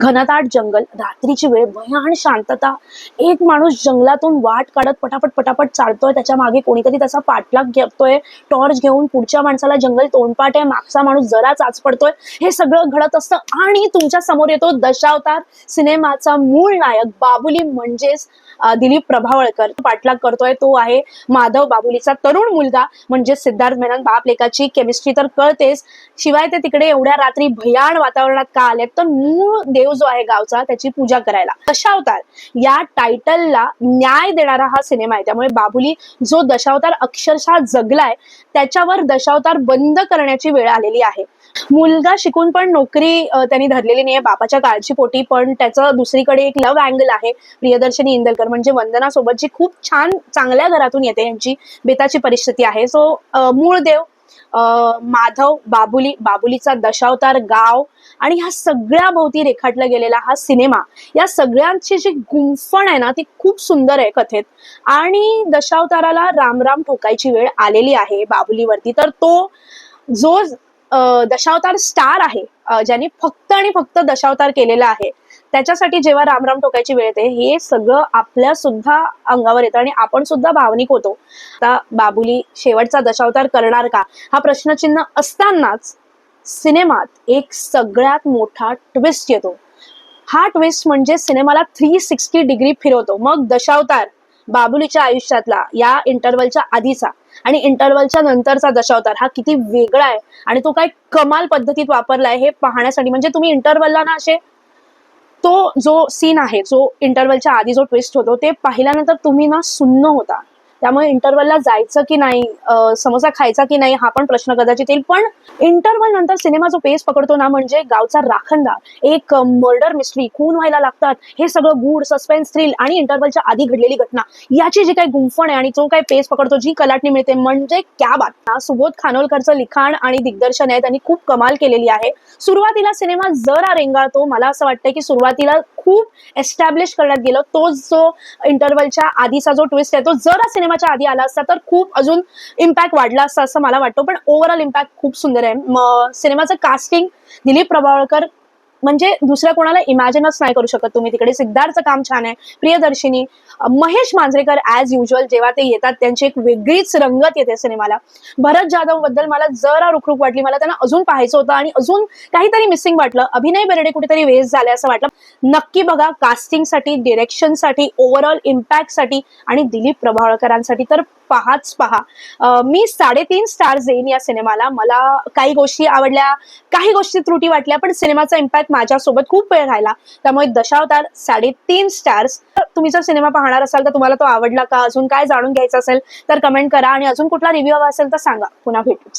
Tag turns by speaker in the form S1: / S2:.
S1: घनदाट जंगल रात्रीची वेळ भयान शांतता. एक माणूस जंगलातून वाट काढत पटापट पटापट चालतोय. त्याच्यामागे कोणीतरी त्याचा पाठलाग घेतोय. टॉर्च घेऊन पुढच्या माणसाला जंगल तोंडपाठ आहे. मागचा माणूस जरा चाच पडतोय. हे सगळं घडत असतं. आणि तुमच्यासमोर येतो दशावतार सिनेमाचा मूळ नायक बाबुली म्हणजेच दिलीप प्रभावळकर. पाठलाग करतोय. तो आहे माधव बाबुलीचा तरुण मुलगा म्हणजे सिद्धार्थ मेनन. बाप लेखाची केमिस्ट्री तर कळतेच. शिवाय ते तिकडे एवढ्या रात्री भयान वातावरणात का आलेत? तर मूळ देव जो आहे गावचा त्याची पूजा करायला. दशावतार या टायटलला न्याय देणारा हा सिनेमा आहे. त्यामुळे बाबुली जो दशावतार अक्षरशः जगलाय त्याच्यावर दशावतार बंद करण्याची वेळ आलेली आहे. मुलगा शिकून पण नोकरी त्यांनी धरलेली नाहीये बापाच्या काळजीपोटी पण त्याचं दुसरीकडे एक लव्ह अँगल आहे प्रियदर्शनी इंदलकर. म्हणजे वंदना सोबत जी खूप छान चांगल्या घरातून येते यांची बेताची परिस्थिती आहे. सो मूळ देव माधव बाबुली बाबुलीचा दशावतार गाव आणि ह्या सगळ्या भोवती रेखाटला गेलेला हा सिनेमा या सगळ्यांची जी गुंफण आहे ना ती खूप सुंदर आहे कथेत. आणि दशावताराला रामराम ठोकायची वेळ आलेली आहे बाबुलीवरती. तर तो जो दशावतार स्टार आहे ज्याने फक्त आणि फक्त दशावतार केलेला आहे त्याच्यासाठी जेव्हा रामराम टोकायची वेळ येते हे सगळं आपल्या सुद्धा अंगावर येतं आणि आपण सुद्धा भावनिक होतो. आता बाबुली शेवटचा दशावतार करणार का? हा प्रश्नचिन्ह असतानाच सिनेमात एक सगळ्यात मोठा ट्विस्ट येतो. हा ट्विस्ट म्हणजे सिनेमाला थ्री सिक्स्टी डिग्री फिरवतो. मग दशावतार बाबुलीच्या आयुष्यातला या इंटरवलच्या आधीचा आणि इंटरवलच्या नंतरचा दशावतार हा किती वेगळा आहे आणि तो काय कमाल पद्धतीत वापरलाय हे पाहण्यासाठी. म्हणजे तुम्ही इंटरवलला ना असे तो जो सीन आहे जो इंटरवलच्या आधी जो ट्विस्ट होतो ते पाहिल्यानंतर तुम्ही ना सुन्न होता. त्यामुळे इंटरवलला जायचं की नाही समोसा खायचा की नाही हा पण प्रश्न कदाचित येईल. पण इंटरवल नंतर सिनेमा जो पेस पकडतो ना म्हणजे गावचा राखणदार एक मर्डर मिस्ट्री खून व्हायला लागतात. हे सगळं गूढ सस्पेन्स थ्रिल आणि इंटरवलच्या आधी घडलेली घटना याची जी काही गुंफण आहे आणि जो काही पेस पकडतो जी कलाटणी मिळते म्हणजे क्या बात. सुबोध खानोलकरचं लिखाण आणि दिग्दर्शन आहे त्यांनी खूप कमाल केलेली आहे. सुरुवातीला सिनेमा जरा रेंगाळतो. मला असं वाटतं की सुरुवातीला खूप एस्टॅब्लिश करण्यात गेलं. तोच जो इंटरवलच्या आधीचा जो ट्विस्ट आहे तो जरा सिनेमा सिनेमाच्या आधी आला असता तर खूप अजून इम्पॅक्ट वाढला असता असं मला वाटतं. पण ओव्हरऑल इम्पॅक्ट खूप सुंदर आहे. सिनेमाचं कास्टिंग दिलीप प्रभावळकर म्हणजे दुसऱ्या कोणाला इमॅजिनच नाही करू शकत तुम्ही तिकडे. सिद्धार्थचं काम छान आहे. प्रियदर्शिनी महेश मांजरेकर ॲज युजल जेव्हा ते येतात त्यांची एक वेगळीच रंगत येते सिनेमाला. भरत जाधवबद्दल मला जरा रुखरुख वाटली. मला त्यांना अजून पाहायचं होतं आणि अजून काहीतरी मिसिंग वाटलं. अभिनय बेर्डे कुठेतरी वेस्ट झाले असं वाटलं. नक्की बघा कास्टिंगसाठी डिरेक्शनसाठी ओव्हरऑल इम्पॅक्टसाठी आणि दिलीप प्रभावळकरांसाठी तर पहाच पहा. मी साडेतीन स्टार्स देईन या सिनेमाला. मला काही गोष्टी आवडल्या काही गोष्टी त्रुटी वाटल्या पण सिनेमाचा इम्पॅक्ट माझ्यासोबत खूप वेळ राहिला. त्यामुळे दशावतार साडेतीन स्टार्स तुम्ही जर सिनेमा पाहणार असाल तर तुम्हाला तो आवडला का? अजून काय जाणून घ्यायचं असेल तर कमेंट करा. आणि अजून कुठला रिव्ह्यू हवा असेल तर सांगा. पुन्हा भेटूच